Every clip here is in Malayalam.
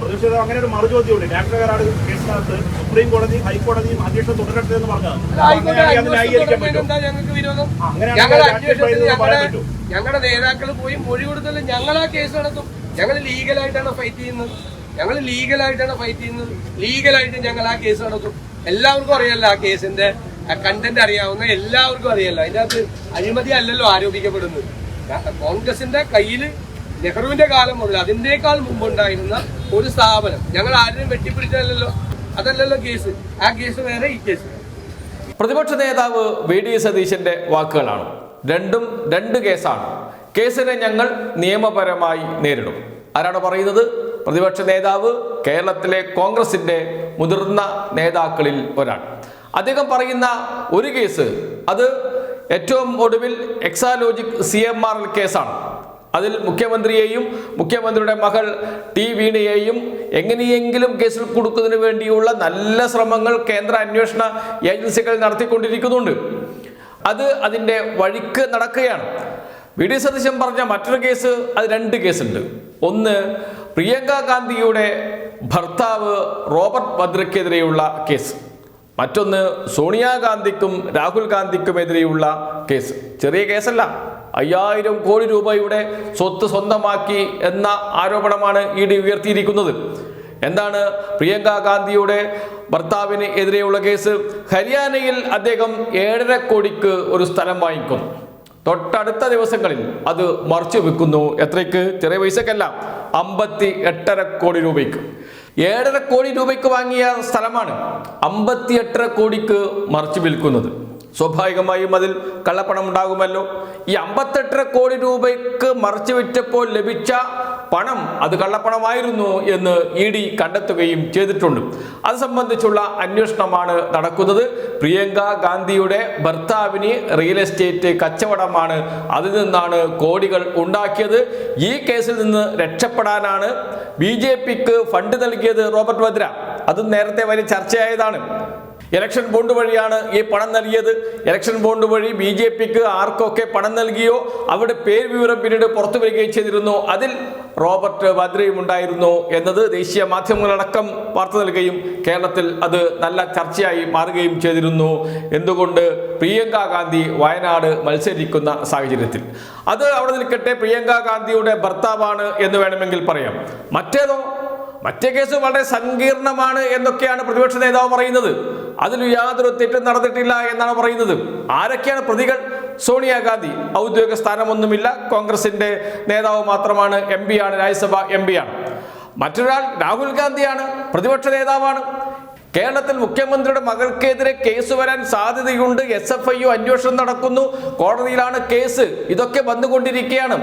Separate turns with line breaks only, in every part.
പ്രതിഷേധം അങ്ങനെ ഒരു മറുചോദ്യമുണ്ട്. ഡാക്ടർ കരാട് കേസിനകത്ത് സുപ്രീം കോടതി ഹൈക്കോടതിയും അന്വേഷണം തുടരട്ടെ എന്ന് പറഞ്ഞത്
ഞങ്ങളുടെ നേതാക്കൾ പോയി മൊഴി കൊടുത്തല്ലോ ഞങ്ങൾ ആ കേസ് നടത്തും. ഞങ്ങൾ ലീഗലായിട്ടാണ് ഫൈറ്റ് ചെയ്യുന്നത്. ഞങ്ങൾ ലീഗലായിട്ടാണ് ഫൈറ്റ് ചെയ്യുന്നത്. ലീഗലായിട്ട് ഞങ്ങൾ ആ കേസ് നടത്തും. എല്ലാവർക്കും അറിയാലോ ആ കേസിന്റെ കണ്ടന്റ് അറിയാവുന്ന എല്ലാവർക്കും അറിയാലോ. അതിന്റെ അകത്ത് അഴിമതി അല്ലല്ലോ ആരോപിക്കപ്പെടുന്നത്. കോൺഗ്രസിന്റെ കയ്യിൽ നെഹ്റുവിന്റെ കാലം മുതൽ അതിനേക്കാൾ മുമ്പുണ്ടായിരുന്ന ഒരു സ്ഥാപനം. ഞങ്ങൾ ആരെയും വെട്ടിപ്പിടിച്ചതല്ലോ അതല്ലല്ലോ കേസ്. ആ കേസ് വേറെ ഈ കേസ്
പ്രതിപക്ഷ നേതാവ് വി ഡി സതീശന്റെ വാക്കുകളാണ്. രണ്ടും രണ്ട് കേസാണ്. കേസിനെ ഞങ്ങൾ നിയമപരമായി നേരിടും. ആരാണ് പറയുന്നത്? പ്രതിപക്ഷ നേതാവ് കേരളത്തിലെ കോൺഗ്രസിന്റെ മുതിർന്ന നേതാക്കളിൽ ഒരാൾ. അദ്ദേഹം പറയുന്ന ഒരു കേസ് അത് ഏറ്റവും ഒടുവിൽ Exalogic C M R L കേസാണ്. അതിൽ മുഖ്യമന്ത്രിയെയും മുഖ്യമന്ത്രിയുടെ മകൾ ടി വീണയെയും എങ്ങനെയെങ്കിലും കേസിൽ കൊടുക്കുന്നതിന് വേണ്ടിയുള്ള നല്ല ശ്രമങ്ങൾ കേന്ദ്ര അന്വേഷണ ഏജൻസികൾ നടത്തിക്കൊണ്ടിരിക്കുന്നുണ്ട്. അത് അതിന്റെ വഴിക്ക് നടക്കുകയാണ്. വി ഡി സതീശൻ പറഞ്ഞ മറ്റൊരു കേസ് അത് രണ്ട് കേസുണ്ട്. ഒന്ന് പ്രിയങ്ക ഗാന്ധിയുടെ ഭർത്താവ് റോബർട്ട് വദ്രയ്ക്കെതിരെയുള്ള കേസ്. മറ്റൊന്ന് സോണിയാഗാന്ധിക്കും രാഹുൽ ഗാന്ധിക്കും ഗാന്ധിക്കുമെതിരെയുള്ള കേസ്. ചെറിയ കേസല്ല. അയ്യായിരം കോടി രൂപയുടെ സ്വത്ത് സ്വന്തമാക്കി എന്ന ആരോപണമാണ് ഇ ഡി ഉയർത്തിയിരിക്കുന്നത്. എന്താണ് പ്രിയങ്ക ഗാന്ധിയുടെ ഭർത്താവിന് എതിരെയുള്ള കേസ്? ഹരിയാനയിൽ അദ്ദേഹം ഏഴര കോടിക്ക് ഒരു സ്ഥലം വാങ്ങിക്കുന്നു തൊട്ടടുത്ത ദിവസങ്ങളിൽ അത് മറിച്ചു വെക്കുന്നു എത്രയ്ക്ക്? ചെറിയ പൈസക്കല്ല. അമ്പത്തി എട്ടര കോടി രൂപയ്ക്ക്. ഏഴര കോടി രൂപയ്ക്ക് വാങ്ങിയ സ്ഥലമാണ് അമ്പത്തി എട്ടര കോടിക്ക് മറിച്ച് വിൽക്കുന്നത്. സ്വാഭാവികമായും അതിൽ കള്ളപ്പണം ഉണ്ടാകുമല്ലോ ഈ അമ്പത്തെട്ടര കോടി രൂപയ്ക്ക് മറിച്ചു വിറ്റപ്പോൾ ലഭിച്ച പണം അത് കള്ളപ്പണമായിരുന്നു എന്ന് ഇ ഡി കണ്ടെത്തുകയും ചെയ്തിട്ടുണ്ട്. അത് സംബന്ധിച്ചുള്ള അന്വേഷണമാണ് നടക്കുന്നത്. പ്രിയങ്ക ഗാന്ധിയുടെ ഭർത്താവിന് റിയൽ എസ്റ്റേറ്റ് കച്ചവടമാണ് അതിൽ നിന്നാണ് കോടികൾ ഉണ്ടാക്കിയത്. ഈ കേസിൽ നിന്ന് രക്ഷപ്പെടാനാണ് ബി ജെ പിക്ക് ഫണ്ട് നൽകിയത് റോബർട്ട് വദ്ര. അത് നേരത്തെ വലിയ ചർച്ചയായതാണ്. ഇലക്ഷൻ ബോണ്ട് വഴിയാണ് ഈ പണം നൽകിയത്. ഇലക്ഷൻ ബോണ്ട് വഴി ബി ജെ പിക്ക് ആർക്കൊക്കെ പണം നൽകിയോ അവിടെ പേര് വിവരം പിന്നീട് പുറത്തു വരികയും ചെയ്തിരുന്നു. അതിൽ റോബർട്ട് വദ്രയും ഉണ്ടായിരുന്നു എന്നത് ദേശീയ മാധ്യമങ്ങളടക്കം വാർത്ത നൽകുകയും കേരളത്തിൽ അത് നല്ല ചർച്ചയായി മാറുകയും ചെയ്തിരുന്നു. എന്തുകൊണ്ട് പ്രിയങ്ക ഗാന്ധി വയനാട് മത്സരിക്കുന്ന സാഹചര്യത്തിൽ? അത് അവിടെ നിൽക്കട്ടെ പ്രിയങ്ക ഗാന്ധിയുടെ ഭർത്താവാണ് എന്ന് വേണമെങ്കിൽ പറയാം. മറ്റേതോ മറ്റേ കേസ് വളരെ സങ്കീർണമാണ് എന്നൊക്കെയാണ് പ്രതിപക്ഷ നേതാവ് പറയുന്നത്. അതിൽ യാതൊരു തെറ്റും നടന്നിട്ടില്ല എന്നാണ് പറയുന്നത്. ആരൊക്കെയാണ് പ്രതികൾ? സോണിയാഗാന്ധി ഔദ്യോഗിക സ്ഥാനമൊന്നുമില്ല. കോൺഗ്രസിന്റെ നേതാവ് മാത്രമാണ് എം ആണ്. രാജ്യസഭ എം ആണ്. മറ്റൊരാൾ രാഹുൽ ഗാന്ധിയാണ്. പ്രതിപക്ഷ നേതാവാണ്. കേരളത്തിൽ മുഖ്യമന്ത്രിയുടെ മകൾക്കെതിരെ കേസ് വരാൻ സാധ്യതയുണ്ട്. എസ് എഫ് ഐ അന്വേഷണം നടക്കുന്നു. കോടതിയിലാണ് കേസ്. ഇതൊക്കെ വന്നുകൊണ്ടിരിക്കുകയാണ്.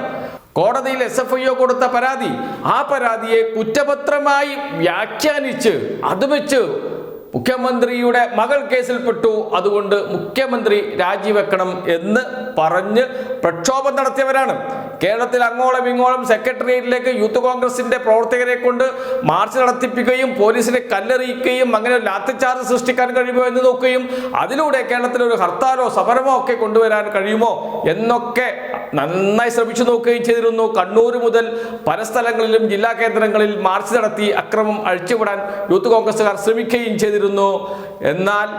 കോടതിയിൽ എസ് എഫ് ഐ കൊടുത്ത പരാതി. ആ പരാതിയെ കുറ്റപത്രമായി വ്യാഖ്യാനിച്ച് അത് വെച്ച് മുഖ്യമന്ത്രിയുടെ മകൾ കേസിൽപ്പെട്ടു. അതുകൊണ്ട് മുഖ്യമന്ത്രി രാജിവെക്കണം എന്ന് പറഞ്ഞ് പ്രക്ഷോഭം നടത്തിയവരാണ്. കേരളത്തിൽ അങ്ങോളം ഇങ്ങോളം സെക്രട്ടേറിയറ്റിലേക്ക് യൂത്ത് കോൺഗ്രസിന്റെ പ്രവർത്തകരെ കൊണ്ട് മാർച്ച് നടത്തിപ്പിക്കുകയും പോലീസിനെ കല്ലെറിയിക്കുകയും അങ്ങനെ ലാത്തിച്ചാർജ് സൃഷ്ടിക്കാൻ കഴിയുമോ എന്ന് നോക്കുകയും അതിലൂടെ കേരളത്തിൽ ഒരു ഹർത്താലോ സമരമോ ഒക്കെ കൊണ്ടുവരാൻ കഴിയുമോ എന്നൊക്കെ നന്നായി ശ്രമിച്ചു നോക്കുകയും ചെയ്തിരുന്നു. കണ്ണൂർ മുതൽ പല സ്ഥലങ്ങളിലും ജില്ലാ കേന്ദ്രങ്ങളിൽ മാർച്ച് നടത്തി അക്രമം അഴിച്ചുവിടാൻ യൂത്ത് കോൺഗ്രസുകാർ ശ്രമിക്കുകയും ചെയ്തിരുന്നു. എന്നാൽ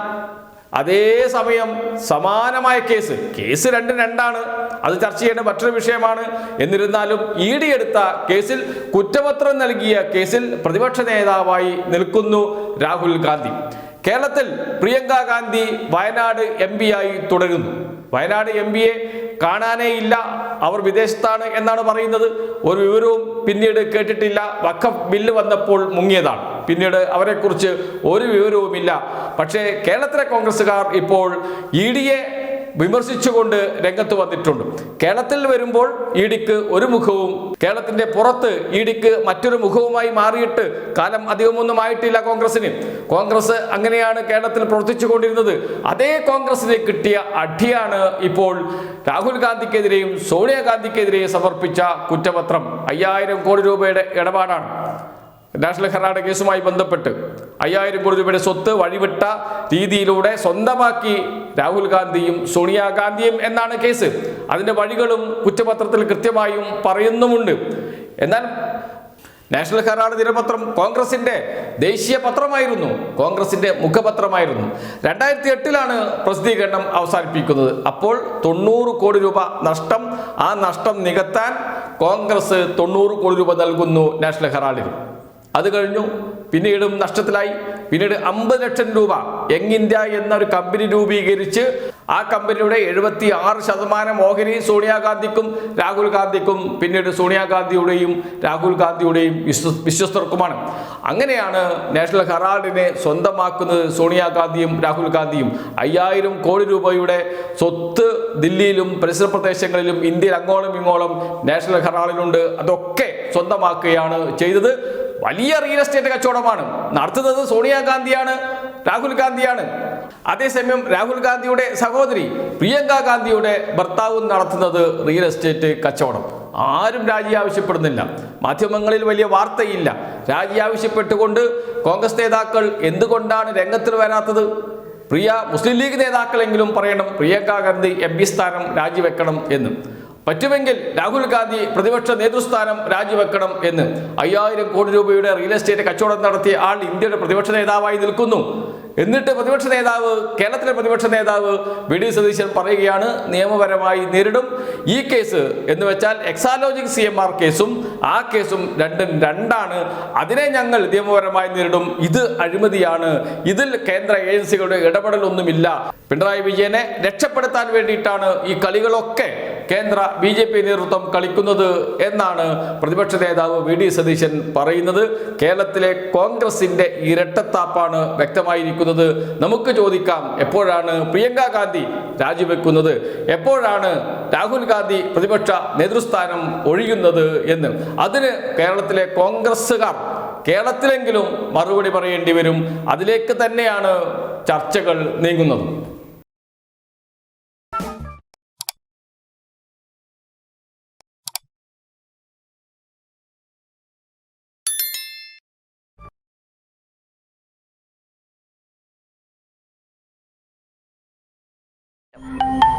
അതേ സമയം സമാനമായ കേസ് കേസ് രണ്ടും രണ്ടാണ്. അത് ചർച്ച ചെയ്യേണ്ട മറ്റൊരു വിഷയമാണ്. എന്നിരുന്നാലും ഇ ഡി എടുത്ത കേസിൽ കുറ്റപത്രം നൽകിയ കേസിൽ പ്രതിപക്ഷ നേതാവായി നിൽക്കുന്നു രാഹുൽ ഗാന്ധി. കേരളത്തിൽ പ്രിയങ്ക ഗാന്ധി വയനാട് എം ആയി തുടരുന്നു. വയനാട് എം പിയെ കാണാനേ ഇല്ല. അവർ വിദേശത്താണ് എന്നാണ് പറയുന്നത്. ഒരു വിവരവും പിന്നീട് കേട്ടിട്ടില്ല. വഖഫ് ബില്ല് വന്നപ്പോൾ മുങ്ങിയതാണ്. പിന്നീട് അവരെക്കുറിച്ച് ഒരു വിവരവുമില്ല. പക്ഷേ കേരളത്തിലെ കോൺഗ്രസ്സുകാർ ഇപ്പോൾ ഇ ഡിയെ വിമർശിച്ചുകൊണ്ട് രംഗത്ത് വന്നിട്ടുണ്ട്. കേരളത്തിൽ വരുമ്പോൾ ഇ ഡിക്ക് ഒരു മുഖവും കേരളത്തിന്റെ പുറത്ത് ഇ ഡിക്ക് മറ്റൊരു മുഖവുമായി മാറിയിട്ട് കാലം അധികമൊന്നും ആയിട്ടില്ല കോൺഗ്രസിന് കോൺഗ്രസ് അങ്ങനെയാണ് കേരളത്തിൽ പ്രവർത്തിച്ചുകൊണ്ടിരുന്നത്. അതേ കോൺഗ്രസിന് കിട്ടിയ അടിയാണ് ഇപ്പോൾ രാഹുൽ ഗാന്ധിക്കെതിരെയും സോണിയാഗാന്ധിക്കെതിരെയും സമർപ്പിച്ച കുറ്റപത്രം അയ്യായിരം കോടി രൂപയുടെ ഇടപാടാണ്. നാഷണൽ ഹെറാഡ് കേസുമായി ബന്ധപ്പെട്ട് അയ്യായിരം കോടി രൂപയുടെ സ്വത്ത് വഴിവിട്ട രീതിയിലൂടെ സ്വന്തമാക്കി രാഹുൽ ഗാന്ധിയും സോണിയാഗാന്ധിയും എന്നാണ് കേസ്. അതിന്റെ വഴികളും കുറ്റപത്രത്തിൽ കൃത്യമായും പറയുന്നുമുണ്ട്. എന്നാൽ നാഷണൽ ഹെറാൾഡ് ദിനപത്രം കോൺഗ്രസിന്റെ ദേശീയ പത്രമായിരുന്നു. കോൺഗ്രസിന്റെ മുഖപത്രമായിരുന്നു. രണ്ടായിരത്തി എട്ടിലാണ് പ്രസിദ്ധീകരണം അവസാനിപ്പിക്കുന്നത്. അപ്പോൾ തൊണ്ണൂറ് കോടി രൂപ നഷ്ടം ആ നഷ്ടം നികത്താൻ കോൺഗ്രസ് തൊണ്ണൂറ് കോടി രൂപ നൽകുന്നു നാഷണൽ ഹെറാൾഡിന് അത് കഴിഞ്ഞു. പിന്നീടും നഷ്ടത്തിലായി. പിന്നീട് അമ്പത് ലക്ഷം രൂപ യങ് ഇന്ത്യ എന്നൊരു കമ്പനി രൂപീകരിച്ച് ആ കമ്പനിയുടെ എഴുപത്തി ആറ് ശതമാനം ഓഹരി സോണിയാഗാന്ധിക്കും രാഹുൽ ഗാന്ധിക്കും പിന്നീട് സോണിയാഗാന്ധിയുടെയും രാഹുൽ ഗാന്ധിയുടെയും വിശ്വ വിശ്വസ്തർക്കുമാണ്. അങ്ങനെയാണ് നാഷണൽ ഹെറാൾഡിനെ സ്വന്തമാക്കുന്നത് സോണിയാഗാന്ധിയും രാഹുൽ ഗാന്ധിയും. അയ്യായിരം കോടി രൂപയുടെ സ്വത്ത് ദില്ലിയിലും പരിസര പ്രദേശങ്ങളിലും ഇന്ത്യയിൽ അങ്ങോളം ഇങ്ങോളം നാഷണൽ ഹെറാളിനുണ്ട് അതൊക്കെ സ്വന്തമാക്കുകയാണ് ചെയ്തത്. വലിയ റിയൽ എസ്റ്റേറ്റ് കച്ചവടമാണ്. നടത്തുന്നത് സോണിയാഗാന്ധിയാണ് രാഹുൽ ഗാന്ധിയാണ്. അതേസമയം രാഹുൽ ഗാന്ധിയുടെ സഹോദരി പ്രിയങ്ക ഗാന്ധിയുടെ ഭർത്താവും നടത്തുന്നത് റിയൽ എസ്റ്റേറ്റ് കച്ചവടം. ആരും രാജി ആവശ്യപ്പെടുന്നില്ല. മാധ്യമങ്ങളിൽ വലിയ വാർത്തയില്ല. രാജി ആവശ്യപ്പെട്ടുകൊണ്ട് കോൺഗ്രസ് നേതാക്കൾ എന്തുകൊണ്ടാണ് രംഗത്തിൽ വരാത്തത്? പ്രിയ മുസ്ലിം ലീഗ് നേതാക്കളെങ്കിലും പറയണം പ്രിയങ്ക ഗാന്ധി എം പി സ്ഥാനം രാജിവെക്കണം എന്ന്. പറ്റുമെങ്കിൽ രാഹുൽ ഗാന്ധി പ്രതിപക്ഷ നേതൃസ്ഥാനം രാജിവെക്കണം എന്ന് അയ്യായിരം കോടി രൂപയുടെ റിയൽ എസ്റ്റേറ്റ് കച്ചവടം നടത്തിയ ആൾ ഇന്ത്യയുടെ പ്രതിപക്ഷ നേതാവായി നിൽക്കുന്നു. എന്നിട്ട് പ്രതിപക്ഷ നേതാവ് കേരളത്തിലെ പ്രതിപക്ഷ നേതാവ് വി ഡി സതീശൻ പറയുകയാണ് നിയമപരമായി നേരിടും. ഈ കേസ് എന്ന് വെച്ചാൽ എക്സാലോജിക് സി എം ആർ കേസും ആ കേസും രണ്ടും രണ്ടാണ്. അതിനെ ഞങ്ങൾ നിയമപരമായി നേരിടും. ഇത് അഴിമതിയാണ്. ഇതിൽ കേന്ദ്ര ഏജൻസികളുടെ ഇടപെടലൊന്നുമില്ല. പിണറായി വിജയനെ രക്ഷപ്പെടുത്താൻ വേണ്ടിയിട്ടാണ് ഈ കളികളൊക്കെ കേന്ദ്ര ബി ജെ പി നേതൃത്വം കളിക്കുന്നത് എന്നാണ് പ്രതിപക്ഷ നേതാവ് വി ഡി സതീശൻ പറയുന്നത്. കേരളത്തിലെ കോൺഗ്രസിന്റെ ഇരട്ടത്താപ്പാണ് വ്യക്തമായിരിക്കുന്നത്. നമുക്ക് ചോദിക്കാം എപ്പോഴാണ് പ്രിയങ്ക ഗാന്ധി രാജിവെക്കുന്നത്? എപ്പോഴാണ് രാഹുൽ ഗാന്ധി പ്രതിപക്ഷ നേതൃസ്ഥാനം ഒഴിയുന്നത് എന്ന്? അതിന് കേരളത്തിലെ കോൺഗ്രസ്സുകാർ കേരളത്തിലെങ്കിലും മറുപടി പറയേണ്ടി വരും. അതിലേക്ക് തന്നെയാണ് ചർച്ചകൾ നീങ്ങുന്നത്. you